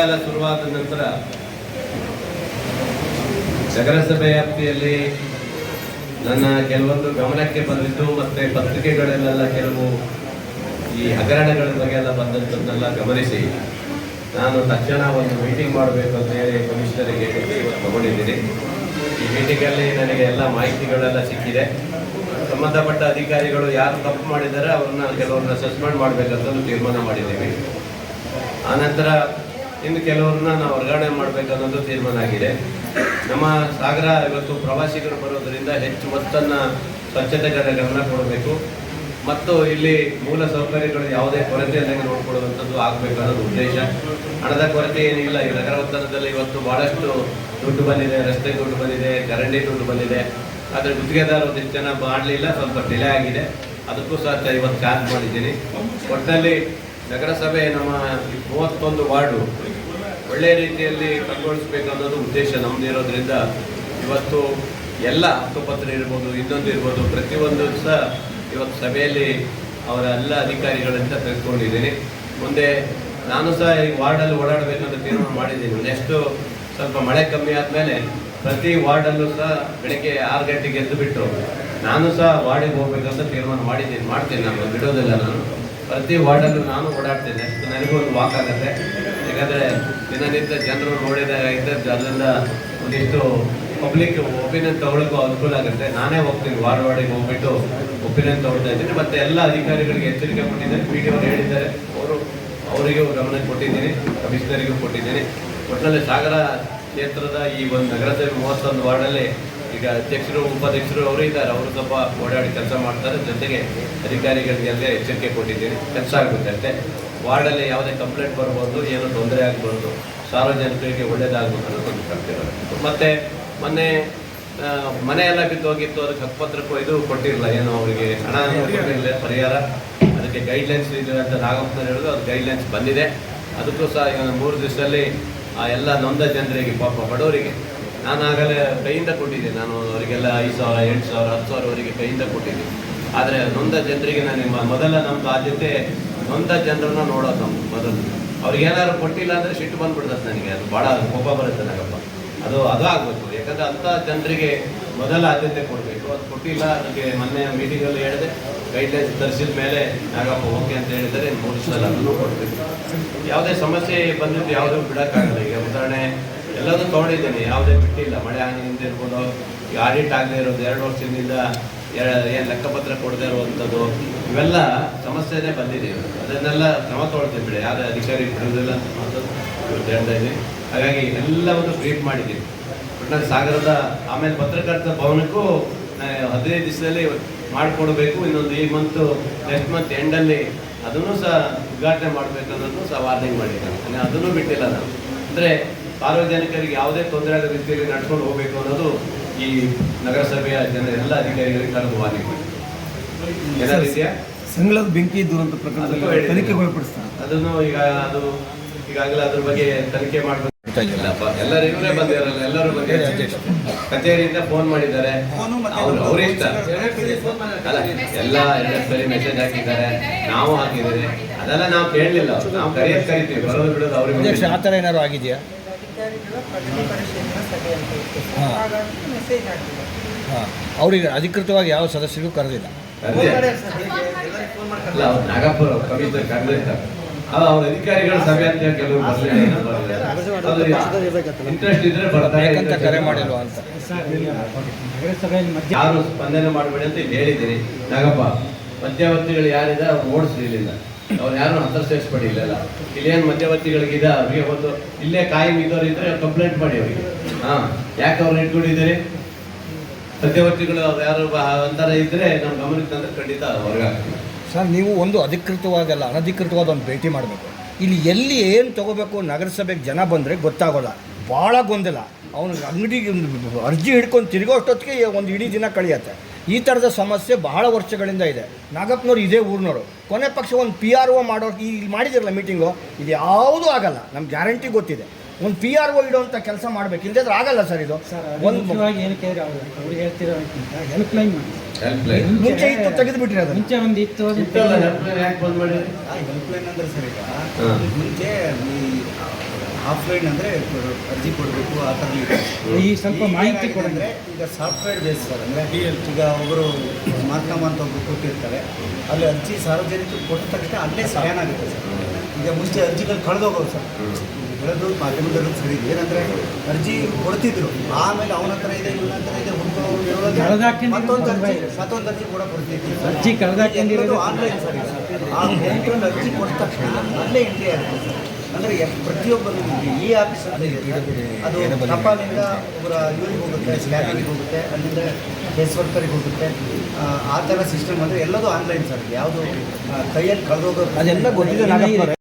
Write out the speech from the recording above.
ಮಳೆಗಾಲ ಶುರುವಾದ ನಂತರ ನಗರಸಭೆ ವ್ಯಾಪ್ತಿಯಲ್ಲಿ ನನ್ನ ಕೆಲವೊಂದು ಗಮನಕ್ಕೆ ಬಂದಿದ್ದು ಮತ್ತೆ ಪತ್ರಿಕೆಗಳಲ್ಲೆಲ್ಲ ಕೆಲವು ಈ ಹಗರಣಗಳ ಬಗ್ಗೆ ಎಲ್ಲ ಬಂದಂಥದ್ದನ್ನೆಲ್ಲ ಗಮನಿಸಿ, ನಾನು ತಕ್ಷಣ ಒಂದು ಮೀಟಿಂಗ್ ಮಾಡಬೇಕು ಅಂತ ಹೇಳಿ ಕಮಿಷನರಿಗೆ ತಗೊಂಡಿದ್ದೀನಿ. ಈ ಮೀಟಿಂಗಲ್ಲಿ ನನಗೆ ಎಲ್ಲ ಮಾಹಿತಿಗಳೆಲ್ಲ ಸಿಕ್ಕಿದೆ. ಸಂಬಂಧಪಟ್ಟ ಅಧಿಕಾರಿಗಳು ಯಾರು ತಪ್ಪು ಮಾಡಿದ್ದಾರೆ, ಅವ್ರನ್ನ ಕೆಲವ್ರನ್ನ ಸಸ್ಪೆಂಡ್ ಮಾಡಬೇಕಂತ ತೀರ್ಮಾನ ಮಾಡಿದ್ದೀವಿ. ಆನಂತರ ಇನ್ನು ಕೆಲವ್ರನ್ನ ನಾವು ವರ್ಗಾವಣೆ ಮಾಡಬೇಕನ್ನೋದು ತೀರ್ಮಾನ ಆಗಿದೆ. ನಮ್ಮ ಸಾಗರ ಇವತ್ತು ಪ್ರವಾಸಿಗರು ಬರೋದರಿಂದ ಹೆಚ್ಚು ಒತ್ತನ್ನು ಸ್ವಚ್ಛತೆಗಳ ಗಮನ ಕೊಡಬೇಕು. ಮತ್ತು ಇಲ್ಲಿ ಮೂಲ ಸೌಕರ್ಯಗಳು ಯಾವುದೇ ಕೊರತೆ ಇಲ್ಲದೆ ನೋಡ್ಕೊಳ್ಳುವಂಥದ್ದು ಆಗಬೇಕು ಅನ್ನೋದು ಉದ್ದೇಶ. ಹಣದ ಕೊರತೆ ಏನಿಲ್ಲ, ಈ ನಗರ ಉತ್ತರದಲ್ಲಿ ಇವತ್ತು ಭಾಳಷ್ಟು ದುಡ್ಡು ಬಂದಿದೆ, ರಸ್ತೆ ದುಡ್ಡು ಬಂದಿದೆ ಚರಂಡಿ ದುಡ್ಡು ಬಂದಿದೆ. ಆದರೆ ಗುತ್ತಿಗೆದಾರ ಒಂದಿಷ್ಟು ಜನ ಮಾಡಲಿಲ್ಲ ಸ್ವಲ್ಪ ಡಿಲೇ ಆಗಿದೆ. ಅದಕ್ಕೂ ಸಹ ಇವತ್ತು ಚಾರ್ಜ್ ಮಾಡಿದ್ದೀನಿ. ಒಟ್ಟಲ್ಲಿ ನಗರಸಭೆ ನಮ್ಮ ಮೂವತ್ತೊಂದು ವಾರ್ಡು ಒಳ್ಳೆಯ ರೀತಿಯಲ್ಲಿ ಕಂಗೊಳಿಸ್ಬೇಕು ಅನ್ನೋದು ಉದ್ದೇಶ ನಮ್ಮದಿರೋದ್ರಿಂದ ಇವತ್ತು ಎಲ್ಲ ಹಕ್ಕುಪತ್ರ ಇರ್ಬೋದು, ಇನ್ನೊಂದು ಇರ್ಬೋದು, ಪ್ರತಿಯೊಂದು ಸಹ ಇವತ್ತು ಸಭೆಯಲ್ಲಿ ಅವರ ಎಲ್ಲ ಅಧಿಕಾರಿಗಳಿಂದ ತೆಗೆದುಕೊಂಡಿದ್ದೀನಿ. ಮುಂದೆ ನಾನು ಸಹ ಈ ವಾರ್ಡಲ್ಲಿ ಓಡಾಡಬೇಕಂತ ತೀರ್ಮಾನ ಮಾಡಿದ್ದೀನಿ. ನೆಕ್ಸ್ಟು ಸ್ವಲ್ಪ ಮಳೆ ಕಮ್ಮಿ ಆದಮೇಲೆ ಪ್ರತಿ ವಾರ್ಡಲ್ಲೂ ಸಹ ಬೆಳಗ್ಗೆ ಆರು ಗಂಟೆಗೆ ಎದ್ದು ಬಿಟ್ಟು ನಾನು ಸಹ ವಾರ್ಡಿಗೆ ಹೋಗ್ಬೇಕಂತ ತೀರ್ಮಾನ ಮಾಡಿದ್ದೀನಿ. ಮಾಡ್ತೀನಿ ನಾನು, ಬಿಡೋದಿಲ್ಲ ನಾನು. ಪ್ರತಿ ವಾರ್ಡಲ್ಲೂ ನಾನು ಓಡಾಡ್ತೇನೆ ನನಗೂ ಒಂದು ವಾಕ್ ಆಗುತ್ತೆ. ಯಾಕಂದರೆ ದಿನನಿತ್ಯ ಜನರು ನೋಡಿದಾಗ ಅದರಿಂದ ಒಂದಿಷ್ಟು ಪಬ್ಲಿಕ್ ಒಪಿನಿಯನ್ ತಗೊಳ್ಳೋಕ್ಕೂ ಅನುಕೂಲ ಆಗುತ್ತೆ. ನಾನೇ ಹೋಗ್ತೀನಿ, ವಾರ್ಡ್ ವಾರ್ಡಿಗೆ ಹೋಗ್ಬಿಟ್ಟು ಒಪಿನಿಯನ್ ತಗೊಳ್ತಾ ಇದ್ದೀನಿ. ಮತ್ತೆ ಎಲ್ಲ ಅಧಿಕಾರಿಗಳಿಗೆ ಎಚ್ಚರಿಕೆ ಕೊಟ್ಟಿದ್ದಾರೆ. ಪಿ ಡಿ ಅವರು ಹೇಳಿದ್ದಾರೆ. ಅವರು, ಅವರಿಗೂ ಗಮನ ಕೊಟ್ಟಿದ್ದೀನಿ. ಕಮಿಷನರಿಗೂ ಕೊಟ್ಟಿದ್ದೀನಿ. ಒಟ್ಟಿನಲ್ಲಿ ಸಾಗರ ಕ್ಷೇತ್ರದ ಈ ಒಂದು ನಗರದಲ್ಲಿ ಮೂವತ್ತೊಂದು ವಾರ್ಡಲ್ಲಿ ಈಗ ಅಧ್ಯಕ್ಷರು ಉಪಾಧ್ಯಕ್ಷರು ಅವರು ಇದ್ದಾರೆ. ಅವರು ಸ್ವಲ್ಪ ಓಡಾಡಿ ಕೆಲಸ ಮಾಡ್ತಾರೆ. ಜೊತೆಗೆ ಅಧಿಕಾರಿಗಳಿಗೆಲ್ಲ ಎಚ್ಚರಿಕೆ ಕೊಟ್ಟಿದ್ದೀನಿ ಕೆಲಸ ಆಗುತ್ತೆ ಅಂತೆ. ವಾರ್ಡಲ್ಲಿ ಯಾವುದೇ ಕಂಪ್ಲೇಂಟ್ ಬರ್ಬೋದು ಏನೂ ತೊಂದರೆ ಆಗಬಾರ್ದು. ಸಾರ್ವಜನಿಕರಿಗೆ ಒಳ್ಳೇದಾಗ್ಬೋದು ಅನ್ನೋದು ಒಂದು ಕಲ್ತಿರೋದು ಮತ್ತೆ ಮೊನ್ನೆ ಆ, ಮನೆ ಎಲ್ಲ ಬಿದ್ದು ಹೋಗಿತ್ತು. ಅದಕ್ಕೆ ಹಕ್ಕುಪತ್ರಕ್ಕೂ ಇದು ಕೊಟ್ಟಿರಲಿಲ್ಲ ಏನು ಅವರಿಗೆ ಹಣ ಕೊಟ್ಟಿರಲಿಲ್ಲ ಪರಿಹಾರ. ಅದಕ್ಕೆ ಗೈಡ್ಲೈನ್ಸ್ ಇದೆ ಅಂತ ನಾಗಪ್ಪನ ಹೇಳಿದ್ರು. ಅದು ಗೈಡ್ಲೈನ್ಸ್ ಬಂದಿದೆ. ಅದಕ್ಕೂ ಸಹ ಈಗ ಮೂರು ದಿವಸದಲ್ಲಿ ಆ ಎಲ್ಲ ನೊಂದ ಜನರಿಗೆ ಪಾಪ ಬಡವರಿಗೆ ನಾನು ಆಗಲೇ ಕೈಯಿಂದ ಕೊಟ್ಟಿದ್ದೆ. ನಾನು ಅವರಿಗೆಲ್ಲ ಐದು ಸಾವಿರ, ಎಂಟು ಸಾವಿರ, ಹತ್ತು ಸಾವಿರವರೆಗೆ ಕೈಯಿಂದ ಕೊಟ್ಟಿದ್ದೀನಿ ಆದರೆ ನೊಂದ ಜನರಿಗೆ ನಾನು ಮೊದಲ ನಮ್ಮದು ಆದ್ಯತೆ ನೊಂದ ಜನರನ್ನ ನೋಡೋದು ನಮ್ಮ ಮೊದಲು. ಅವ್ರಿಗೆ ಏನಾದ್ರು ಕೊಟ್ಟಿಲ್ಲ ಅಂದರೆ ಸಿಟ್ಟು ಬಂದ್ಬಿಡ್ತದೆ ನನಗೆ. ಅದು ಭಾಳ ಕೋಪ ಬರುತ್ತೆ ನನಗಪ್ಪ. ಅದು ಅದು ಆಗಬೇಕು. ಯಾಕಂದ್ರೆ ಅಂಥ ಜನರಿಗೆ ಮೊದಲ ಆದ್ಯತೆ ಕೊಡಬೇಕು. ಅದು ಕೊಟ್ಟಿಲ್ಲ ಅದಕ್ಕೆ ಮೊನ್ನೆ ಮೀಟಿಂಗಲ್ಲಿ ಹೇಳಿದೆ. ಗೈಡ್ಲೈನ್ಸ್ ತರಿಸಿದ ಮೇಲೆ ನಾಗಪ್ಪ ಓಕೆ ಅಂತ ಹೇಳಿದರೆ ಮೂರು ಸಲ ಅದನ್ನು ಕೊಡಬೇಕು ಯಾವುದೇ ಸಮಸ್ಯೆ ಬಂದಿದ್ದು ಯಾವುದೂ ಬಿಡೋಕ್ಕಾಗಲ್ಲ. ಈಗ ಉದಾಹರಣೆ ಎಲ್ಲದೂ ತೊಗೊಂಡಿದ್ದೀನಿ, ಯಾವುದೇ ಬಿಟ್ಟಿಲ್ಲ ಮಳೆ ಹಾನಿಯಿಂದ ಇರ್ಬೋದು. ಈ ಆಡಿಟ್ ಆಗದೆ ಇರೋದು, ಎರಡು ವರ್ಷದಿಂದ ಏನು ಲೆಕ್ಕಪತ್ರ ಕೊಡದೇ ಇರುವಂಥದ್ದು, ಇವೆಲ್ಲ ಸಮಸ್ಯೆನೇ ಬಂದಿದೆ ಅದನ್ನೆಲ್ಲ ಕ್ರಮ ತೊಗೊಳ್ತೀನಿ ಬಿಡಿ. ಯಾವುದೇ ಅಧಿಕಾರಿ ಬಿಡುವುದಿಲ್ಲ ಅಂತ ಹೇಳ್ತಾ ಇದ್ದೀನಿ. ಹಾಗಾಗಿ ಎಲ್ಲವನ್ನು ಬ್ರೀಫ್ ಮಾಡಿದ್ದೀನಿ. ಒಟ್ಟಿನಲ್ಲಿ ಸಾಗರದ, ಆಮೇಲೆ ಪತ್ರಕರ್ತ ಭವನಕ್ಕೂ ಹದಿನೈದು ದಿವಸದಲ್ಲಿ ಮಾಡಿಕೊಡ್ಬೇಕು. ಇನ್ನೊಂದು ಈ ಮಂತು ನೆಕ್ಸ್ಟ್ ಮಂತ್ ಎಂಡಲ್ಲಿ ಅದನ್ನು ಸಹ ಉದ್ಘಾಟನೆ ಮಾಡಬೇಕು ಅನ್ನೋದು ಸಹ ವಾರ್ನಿಂಗ್ ಮಾಡಿದ್ದಾನೆ ನಾನು ಅದನ್ನು ಬಿಟ್ಟಿಲ್ಲ ನಾನು. ಅಂದರೆ ಸಾರ್ವಜನಿಕರಿಗೆ ಯಾವುದೇ ತೊಂದರೆ ಆಗದ ರೀತಿಯಲ್ಲಿ ನಡ್ಕೊಂಡು ಹೋಗಬೇಕು ಅನ್ನೋದು ಈ ನಗರಸಭೆಯ ಜನ ಎಲ್ಲ ಅಧಿಕಾರಿಗಳಿಗೆ ಕರೆದು ವಾರ್ನಿಂಗ್ ರೀತಿಯ ಬೆಂಕಿ ದುರಂತ ಪ್ರಕರಣದಲ್ಲಿ. ತನಿಖೆಗೊಳಪಡಿಸ್ತಾರೆ ಅದನ್ನು ಈಗ ಅದು ಈಗಾಗಲೇ ಅದ್ರ ಬಗ್ಗೆ ತನಿಖೆ ಮಾಡಬೇಕು. ಇಲ್ಲಪ್ಪ ಎಲ್ಲರೂ ಇವರೇ ಬಂದಿರಲ್ಲ ಎಲ್ಲರೂ ಬಗ್ಗೆ ಕಚೇರಿಯಿಂದ ಫೋನ್ ಮಾಡಿದ್ದಾರೆ. ಅವ್ರು ಅವ್ರ ಇಷ್ಟ ಅಲ್ಲ ಎಲ್ಲ ಸರಿ ಮೆಸೇಜ್ ಹಾಕಿದ್ದಾರೆ. ನಾವು ಹಾಕಿದ್ದಾರೆ ಅದೆಲ್ಲ ನಾವು ಕೇಳಲಿಲ್ಲ ನಾವು ಕರೆಯೋದು ಕರಿತೀವಿ. ಬರೋದು ಬಿಡೋದು ಅವ್ರಿಗೆ ಆ ಥರ ಏನಾದ್ರು ಆಗಿದೆಯಾ? ಅಧಿಕಾರಿಗಳ ಪ್ರಗತಿ ಪರಿಶೀಲನಾ ಸಭೆ ಅಂತ ಇತ್ತು ಹಾ. ಹಾಗಾಗಿ ಮೆಸೇಜ್ ಹಾಕಿದೆ. ಹಾಂ. ಅವರಿಗೆ ಅಧಿಕೃತವಾಗಿ ಯಾವ ಸದಸ್ಯರಿಗೂ ಕರೆದಿಲ್ಲ. ಕರೆದೆ. ಅಲ್ಲ ಅವ್ರು ನಾಗಪುರ ಕಮಿಷನರ್ ಕರೆದಿರ್ತಾರೆ ಅದು ಅವ್ರ ಅಧಿಕಾರಿಗಳ ಸಭೆ ಅಂತ ಹೇಳಿ ಕೆಲವರು ಬರಲಿಲ್ಲ ಇಂಟ್ರೆಸ್ಟ್ ಇದ್ರೆ ಬರ್ತಾರೆ ಬೇಕಂತ ಕರೆ ಮಾಡಿಲ್ವಾ ಅಂತ. ನಗರಸಭೆಯಲ್ಲಿ ಮಧ್ಯ ಯಾರು ಸ್ಪಂದನೆ ಮಾಡಬೇಡಿ ಅಂತ ಇಲ್ಲಿ ಹೇಳಿದ್ದೀನಿ ನಾಗಪ್ಪ ಮಧ್ಯವರ್ತಿಗಳು ಯಾರಿದ್ದಾರೆ ಅವ್ರು ಓಡಿಸ್ಲಿಲ್ಲ. ಅವ್ರು ಯಾರು ಹಸ್ತಕ್ಷೇಪಿಸ್ಬೇಡಿ ಇಲ್ಲೆಲ್ಲ. ಇಲ್ಲೇನು ಮಧ್ಯವರ್ತಿಗಳಿಗಿದೆ, ಅವ್ರಿಗೆ ಒಂದು ಇಲ್ಲೇ ಕಾಯಂ ಇದ್ದವ್ರು ಇದ್ರೆ ಕಂಪ್ಲೇಂಟ್ ಮಾಡಿ ಅವರಿಗೆ. ಹಾ, ಯಾಕೆ ಅವ್ರನ್ನ ಇಟ್ಕೊಂಡಿದ್ದೀರಿ? ಮಧ್ಯವರ್ತಿಗಳು ಅವ್ರು ಯಾರು ಒಂಥರ ಇದ್ರೆ ನಮ್ಮ ಗಮನಕ್ಕೆ ತಂದ್ರೆ ಖಂಡಿತ ಹಾಕ್ತೀವಿ ಸರ್, ನೀವು ಒಂದು ಅಧಿಕೃತವಾಗಲ್ಲ, ಅನಧಿಕೃತವಾದ ಒಂದು ಭೇಟಿ ಮಾಡಬೇಕು. ಇಲ್ಲಿ ಎಲ್ಲಿ ಏನು ತಗೋಬೇಕು ನಗರಸಭೆಗೆ ಜನ ಬಂದರೆ ಗೊತ್ತಾಗೋಲ್ಲ. ಭಾಳ ಗೊಂದಲ. ಅವನು ಅಂಗಡಿಗೆ ಅರ್ಜಿ ಹಿಡ್ಕೊಂಡು ತಿರುಗೋ ಅಷ್ಟೊತ್ತಿಗೆ ಒಂದು ಇಡೀ ದಿನ ಕಳಿಯತ್ತೆ. ಈ ಥರದ ಸಮಸ್ಯೆ ಬಹಳ ವರ್ಷಗಳಿಂದ ಇದೆ. ನಾಗಪ್ಪನವ್ರು ಇದೇ ಊರಿನವರು. ಕೊನೆ ಪಕ್ಷ ಒಂದು ಪಿ ಆರ್ ಒ ಮಾಡೋ ಈ ಇಲ್ಲಿ ಮಾಡಿದಿರಲ್ಲ ಮೀಟಿಂಗು ಇದು ಯಾವುದೂ ಆಗಲ್ಲ. ನಮ್ಗೆ ಗ್ಯಾರಂಟಿ ಗೊತ್ತಿದೆ. ಒಂದು ಪಿ ಆರ್ ಒ ಇಡುವಂಥ ಕೆಲಸ ಮಾಡಬೇಕು. ಇಲ್ಲದ್ರೆ ಆಗಲ್ಲ ಸರ್ ಇದು. ಸರ್ ಒಂದು ಮುಂಚೆ ಇತ್ತು ತೆಗೆದುಬಿಟ್ರಿ ಅದು ಮುಂಚೆ ಒಂದು ಇತ್ತು ಹೆಲ್ಪ್ಲೈನ್ ಹೆಲ್ಪ್ ಲೈನ್ ಯಾಕೆ ಬಂದ್ ಮಾಡಿ ಹೆಲ್ಪ್ ಲೈನ್ ಅಂದ್ರೆ ಸರ್ ಈಗ ಮುಂಚೆ ಈ ಆಫ್ಲೈನ್ ಅಂದರೆ ಅರ್ಜಿ ಕೊಡಬೇಕು ಆ ಥರ ಇದೆ. ಈ ಸ್ವಲ್ಪ ಮಾಹಿತಿ ಕೊಡಂದ್ರೆ ಈಗ ಸಾಫ್ಟ್ವೇರ್ ಬೇಸ್ ಸರ್ ಅಂದರೆ ಈಗ ಒಬ್ಬರು ಮಾರ್ಕಮ್ಮ ಅಂತ ಒಬ್ಬರು ಕೊಟ್ಟಿರ್ತಾರೆ ಅಲ್ಲಿ ಅರ್ಜಿ ಸಾರ್ವಜನಿಕರು ಕೊಟ್ಟ ತಕ್ಷಣ ಅಲ್ಲೇ ಸ್ಕ್ಯಾನ್ ಆಗುತ್ತೆ ಸರ್. ಈಗ ಮುಂಚೆ ಅರ್ಜಿಗಳು ಕಳೆದೋಗೋದು ಸರ್. ಹೇಳೋದು ಮಾಧ್ಯಮದಲ್ಲೂ ಸರಿ ಏನಂದರೆ ಅರ್ಜಿ ಕೊಡ್ತಿದ್ರು ಆಮೇಲೆ ಅವನ ಹತ್ರ ಇದೆ ಇವನ ಹತ್ರ ಇದೆ ಮತ್ತೊಂದು ಅರ್ಜಿ. ಮತ್ತೊಂದು ಅರ್ಜಿ ಕೂಡ ಕೊಡ್ತಿದ್ವಿ ಅರ್ಜಿ ಕಳ್ದಾಕೊಂಡಿರೋದು ಆನ್ಲೈನ್ ಸರ್. ಆ ಬ್ಯಾಂಕಲ್ಲಿ ಅರ್ಜಿ ಕೊಟ್ಟ ತಕ್ಷಣ ಅಲ್ಲೇ ಎಂಟ್ರಿ ಆಗುತ್ತೆ ಸರ್. ಅಂದರೆ ಪ್ರತಿಯೊಬ್ಬರು ಈ ಆಫೀಸ್ ಅದು ಟಪಾಲಿಂದ ಒಬ್ಬರ ಇವರಿಗೆ ಹೋಗುತ್ತೆ ಸ್ಲ್ಯಾಬಿಗೆ ಹೋಗುತ್ತೆ ಅಲ್ಲಿಂದ ಕೇಸ್ ವರ್ಕರಿಗೆ ಹೋಗುತ್ತೆ. ಆ, ಥರ ಸಿಸ್ಟಮ್ ಅಂದರೆ ಎಲ್ಲದೂ ಆನ್ಲೈನ್ ಸರ್. ಯಾವುದು ಕೈಯಲ್ಲಿ ಕಳೆದೋಗೋದು ಅದೆಲ್ಲ ಗೊತ್ತಿದೆ.